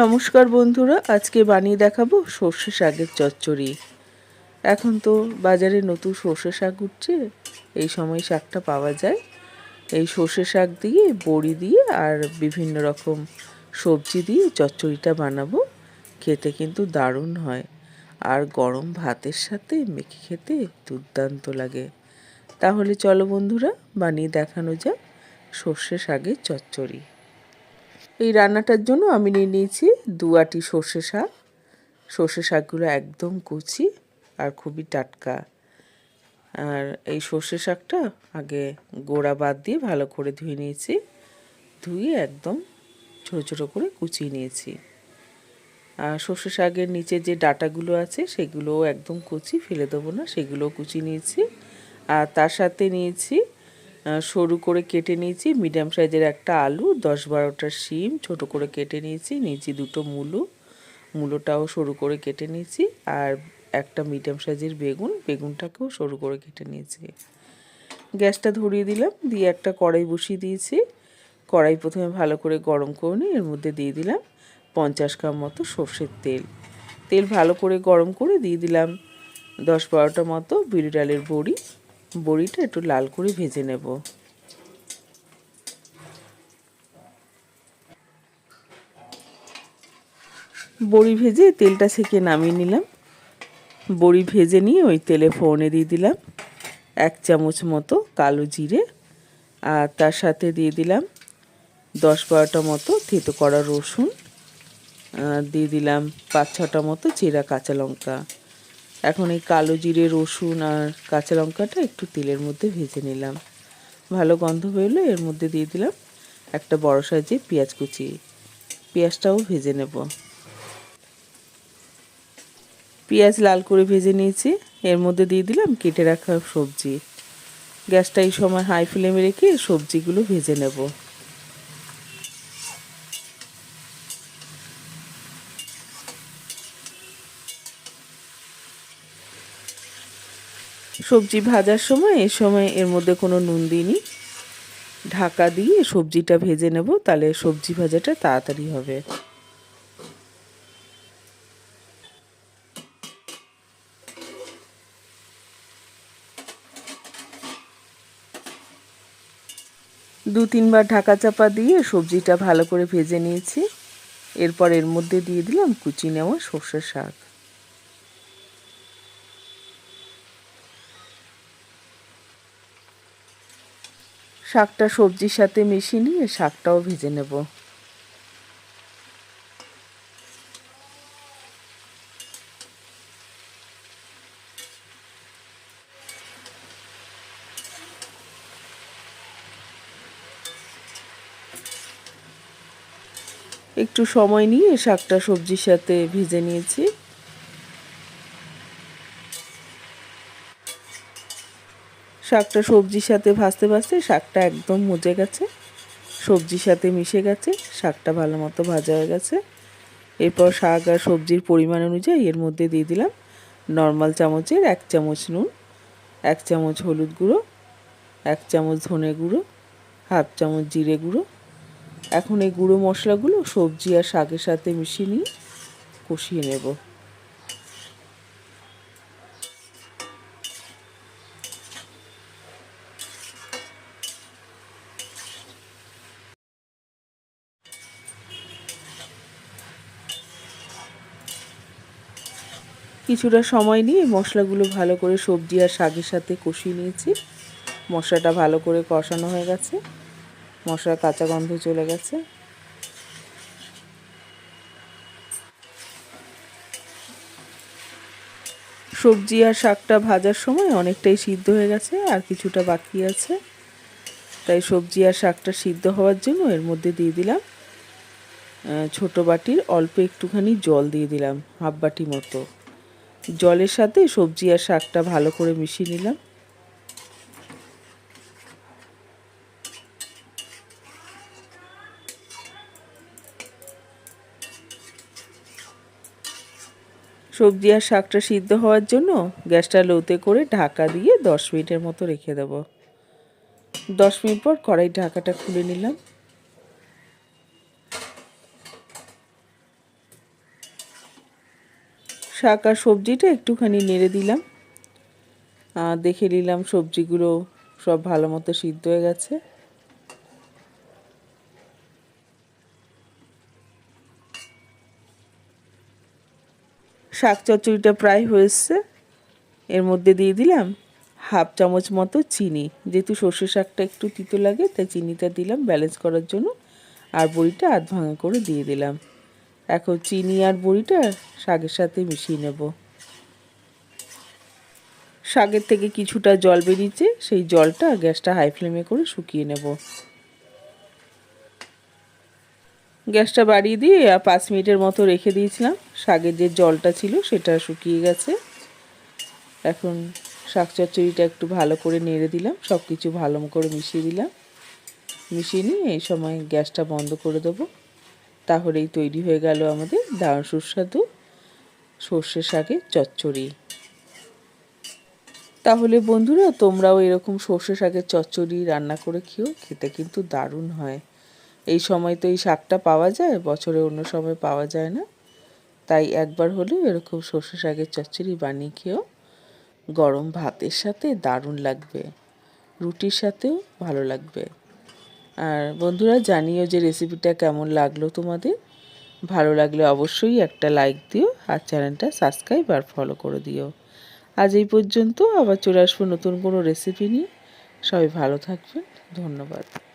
নমস্কার বন্ধুরা, আজকে বানিয়ে দেখাবো সর্ষে শাকের চচ্চড়ি। এখন তো বাজারে নতুন সর্ষে শাক উঠছে, এই সময় শাকটা পাওয়া যায়। এই সর্ষে শাক দিয়ে, বড়ি দিয়ে আর বিভিন্ন রকম সবজি দিয়ে চচ্চড়িটা বানাবো। খেতে কিন্তু দারুণ হয়। আর গরম ভাতের সাথে মেখে খেতে দুর্দান্ত লাগে। তাহলে চলো বন্ধুরা, বানিয়ে দেখানো যাক সর্ষে শাকের চচ্চড়ি। এই রান্নাটার জন্য আমি নিয়ে নিয়েছি দু আটি সর্ষে শাক। সর্ষে শাকগুলো একদম কুচি আর খুবই টাটকা। আর এই সর্ষে শাকটা আগে গোড়া বাদ দিয়ে ভালো করে ধুয়ে নিয়েছি। ধুয়ে একদম ছোটো ছোটো করে কুচিয়ে নিয়েছি। আর সর্ষে শাকের নিচে যে ডাটাগুলো আছে সেগুলোও একদম কুচি, ফেলে দেবো না, সেগুলোও কুচি নিয়েছি। আর তার সাথে নিয়েছি সরু করে কেটে নিয়েছি। মিডিয়াম সাইজের একটা আলু, দশ বারোটা শিম, ছোট করে কেটে নিয়েছি নিয়েছি দুটো মূলো। মূলোটাও সরু করে কেটে নিয়েছি আর একটা মিডিয়াম সাইজের বেগুন, বেগুনটাকেও সরু করে কেটে নিয়েছি। গ্যাসটা ধরিয়ে দিলাম, দিয়ে একটা কড়াই বসিয়ে দিয়েছি। কড়াই প্রথমে ভালো করে গরম করে নিয়ে এর মধ্যে দিয়ে দিলাম পঞ্চাশ গ্রাম মতো সর্ষের তেল। তেল ভালো করে গরম করে দিয়ে দিলাম দশ বারোটা মতো বিড়ি ডালের বড়ি। বড়িটা একটু লাল করে ভেজে নেব। বড়ি ভেজে তেলটা সেকে নামিয়ে নিলাম। বড়ি ভেজে নিয়ে ওই তেলে ফোড়নে দিয়ে দিলাম। এক চামচ মতো কালো জিরে আর তার সাথে দিয়ে দিলাম দশ বারোটা মতো থেতো করা রসুন। দিয়ে দিলাম পাঁচ ছটা মতো চেরা কাঁচা লঙ্কা। এখন এই কালো জিরে, রসুন আর কাঁচা লঙ্কাটা একটু তেলের মধ্যে ভেজে নিলাম। ভালো গন্ধ বেরোলে এর মধ্যে দিয়ে দিলাম একটা বড় সাইজে পেঁয়াজ কুচি। পেঁয়াজটাও ভেজে নেব। পেঁয়াজ লাল করে ভেজে নিয়েছি। এর মধ্যে দিয়ে দিলাম কেটে রাখা সবজি। গ্যাসটা এই সময় হাই ফ্লেমে রেখে সবজিগুলো ভেজে নেব। সবজি ভাজার সময়, এ সময় এর মধ্যে কোনো নুন দিইনি। ঢাকা দিয়ে সবজিটা ভেজে নেব, তাহলে সবজি ভাজাটা তাড়াতাড়ি হবে। দু তিনবার ঢাকা চাপা দিয়ে সবজিটা ভালো করে ভেজে নিয়েছি। এরপর এর মধ্যে দিয়ে দিলাম কুচি নেওয়া সর্ষের শাক। শাকটা সবজির সাথে মিশিয়ে নিয়ে শাকটাও ভেজে নেব। একটু সময় নিয়ে শাকটা সবজির সাথে ভেজে নিয়েছি। শাকটা সবজির সাথে ভাজতে ভাজতে শাকটা একদম মজে গেছে। সবজির সাথে মিশে গেছে, শাকটা ভালো মতো ভাজা হয়ে গেছে। এরপর শাক আর সবজির পরিমাণ অনুযায়ী এর মধ্যে দিয়ে দিলাম নর্মাল চামচের এক চামচ নুন, এক চামচ হলুদ গুঁড়ো, এক চামচ ধনে গুঁড়ো, হাফ চামচ জিরে গুঁড়ো। এখন এই গুঁড়ো মশলাগুলো সবজি আর শাকের সাথে মিশিয়ে নিয়ে কষিয়ে নেব। কিছুটা সময় নিয়ে মশলাগুলো ভালো করে সবজি আর শাকের সাথে কষিয়ে নিয়েছি। মশলাটা ভালো করে কষানো হয়ে গেছে। মশলার কাঁচা গন্ধ চলে গেছে। সবজি আর শাকটা ভাজার সময় অনেকটাই সিদ্ধ হয়ে গেছে আর কিছুটা বাকি আছে। তাই সবজি আর শাকটা সিদ্ধ হওয়ার জন্য এর মধ্যে দিয়ে দিলাম ছোট বাটির অল্প একটুখানি জল দিয়ে দিলাম, হাফ বাটি মতো। জলের সাথে সবজি আর শাকটা ভালো করে মিশিয়ে নিলাম। সবজি আর শাকটা সিদ্ধ হওয়ার জন্য গ্যাসটা লোতে করে ঢাকা দিয়ে দশ মিনিটের মতো রেখে দেবো। দশ মিনিট পর কড়াই ঢাকাটা খুলে নিলাম। শাক আর সবজিটা একটুখানি নেড়ে দিলাম। আর দেখে নিলাম সবজিগুলো সব ভালো মতো সিদ্ধ হয়ে গেছে। শাক চচ্চড়িটা প্রায় হয়েছে এর মধ্যে দিয়ে দিলাম হাফ চামচ মতো চিনি। যেহেতু সর্ষে শাকটা একটু তিতো লাগে, তাই চিনিটা দিলাম ব্যালেন্স করার জন্য। আর বড়িটা আধ ভাঙা করে দিয়ে দিলাম। এখন চিনি আর বড়িটা শাকের সাথে মিশিয়ে নেব। শাকের থেকে কিছুটা জল বেরিয়েছে, সেই জলটা গ্যাসটা হাই ফ্লেমে করে শুকিয়ে নেব। গ্যাসটা বাড়িয়ে দিয়ে পাঁচ মিনিটের মতো রেখে দিয়েছিলাম। শাকের যে জলটা ছিল সেটা শুকিয়ে গেছে। এখন শাক চচ্চড়িটা একটু ভালো করে নেড়ে দিলাম সব কিছু ভালো করে মিশিয়ে দিলাম। মিশিয়ে নিয়ে এই সময় গ্যাসটা বন্ধ করে দেবো। তাহলেই তৈরি হয়ে গেল আমাদের দারুণ সুস্বাদু সর্ষে শাকের চচ্চড়ি। তাহলে বন্ধুরা, তোমরাও এরকম সর্ষে শাকের চচ্চড়ি রান্না করে খেও, খেতে কিন্তু দারুণ হয়। এই সময় তো এই শাকটা পাওয়া যায়, বছরে অন্য সময় পাওয়া যায় না। তাই একবার হলেও এরকম সর্ষে শাকের চচ্চড়ি বানিয়ে খেও। গরম ভাতের সাথে দারুণ লাগবে, রুটির সাথেও ভালো লাগবে। আর বন্ধুরা, জানিও যে রেসিপিটা কেমন লাগল তোমাদের? ভালো লাগলে অবশ্যই একটা লাইক দিও আর চ্যানেলটা সাবস্ক্রাইব আর ফলো করে দিও। আজ এই পর্যন্ত, আবার চলে আসব নতুন কোনো রেসিপি নিয়ে। সবাই ভালো থাকবেন। ধন্যবাদ।